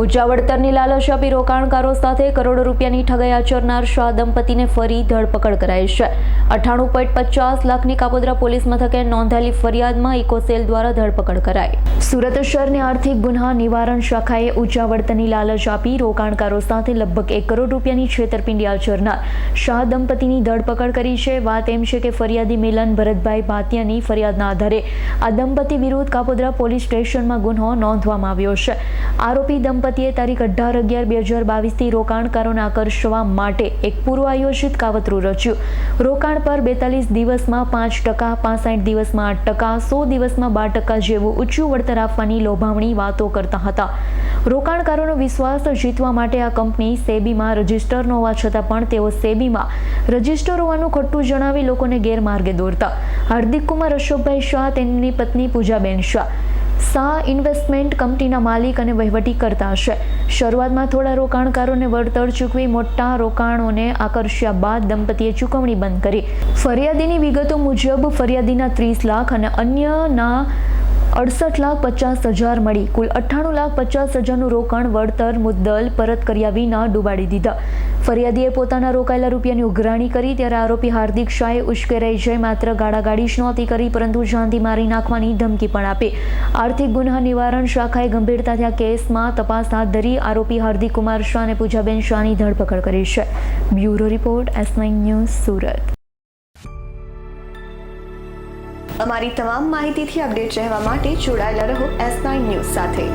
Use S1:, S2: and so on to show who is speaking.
S1: ઊંચા વળતરની લાલચ આપી રોકાણકારો સાથે કરોડો રૂપિયાની ઠગાઈ આચરનાર શાહ દંપતીને ફરી ધરપકડ કરાઈ છે. અઠાણું પોઈન્ટ પચાસ લાખની કાપોદ્રા પોલીસ મથકે નોંધાયેલી ફરિયાદમાં ઇકોસેલ દ્વારા ધરપકડ કરાઈ. સુરત શહેરની આર્થિક ગુન્હા નિવારણ શાખાએ ઊંચા વળતરની લાલચ આપી રોકાણકારો સાથે લગભગ એક કરોડ રૂપિયાની છેતરપિંડી આચરનાર શાહ દંપતીની ધરપકડ કરી છે. વાત એમ છે કે ફરિયાદી મિલન ભરતભાઈ ભાતિયાની ફરિયાદના આધારે આ દંપતી વિરુદ્ધ કાપોદ્રા પોલીસ સ્ટેશનમાં ગુન્હો નોંધવામાં આવ્યો છે. આરોપી દંપતીએ તારીખ અઢાર અગિયાર બે હજાર બાવીસથી રોકાણકારોને આકર્ષવા માટે એક પૂર્વ આયોજિત કાવતરું રચ્યું. રોકાણ પર બેતાલીસ દિવસમાં પાંચ ટકા, પાસઠ દિવસમાં આઠ ટકા, સો દિવસમાં બાર ટકા જેવું ઊંચું વળતર આપવાની લોભામણી વાતો કરતા હતા. રોકાણકારોનો વિશ્વાસ જીતવા માટે આ કંપની સેબીમાં રજિસ્ટર ન હોવા છતાં પણ તેઓ સેબીમાં રજિસ્ટર હોવાનું ખોટું જણાવી લોકોને ગેરમાર્ગે દોરતા. હાર્દિક કુમાર અશોકભાઈ શાહ, તેમની પત્ની પૂજાબેન શાહ. શાહ ઇન્વેસ્ટમેન્ટ કંપનીના માલિક અને વહીવટી કરતા છે શરૂઆતમાં થોડા રોકાણકારોને વળતર ચૂકવી મોટા રોકાણોને આકર્ષ્યા બાદ દંપતીએ ચૂકવણી બંધ કરી. ફરિયાદીની વિગતો મુજબ ફરિયાદીના ત્રીસ લાખ અને અન્યના અડસઠ લાખ પચાસ હજાર મળી. કુલ અઠ્ઠાણું લાખ પચાસ હજારનું રોકાણ વળતર મુદ્દલ પરત કર્યા વિના ડૂબાડી દીધા. ફરિયાદીએ પોતાના રોકાયેલા રૂપિયાની ઉઘરાણી કરી, ત્યારે આરોપી હાર્દિક શાહે ઉશ્કેરાઈ જઈ માત્ર ગાળાગાળી જ નહોતી કરી, પરંતુ જાનથી મારી નાખવાની ધમકી પણ આપી. આર્થિક ગુન્હા નિવારણ શાખાએ ગંભીરતાથી આ કેસમાં તપાસ હાથ ધરી આરોપી હાર્દિક કુમાર શાહ અને પૂજાબેન શાહની ધરપકડ કરી છે. Bureau report, S news, Surat.
S2: અમારી તમામ માહિતીથી અપડેટ રહેવા માટે જોડાયેલા રહો એસ ન્યૂઝ સાથે.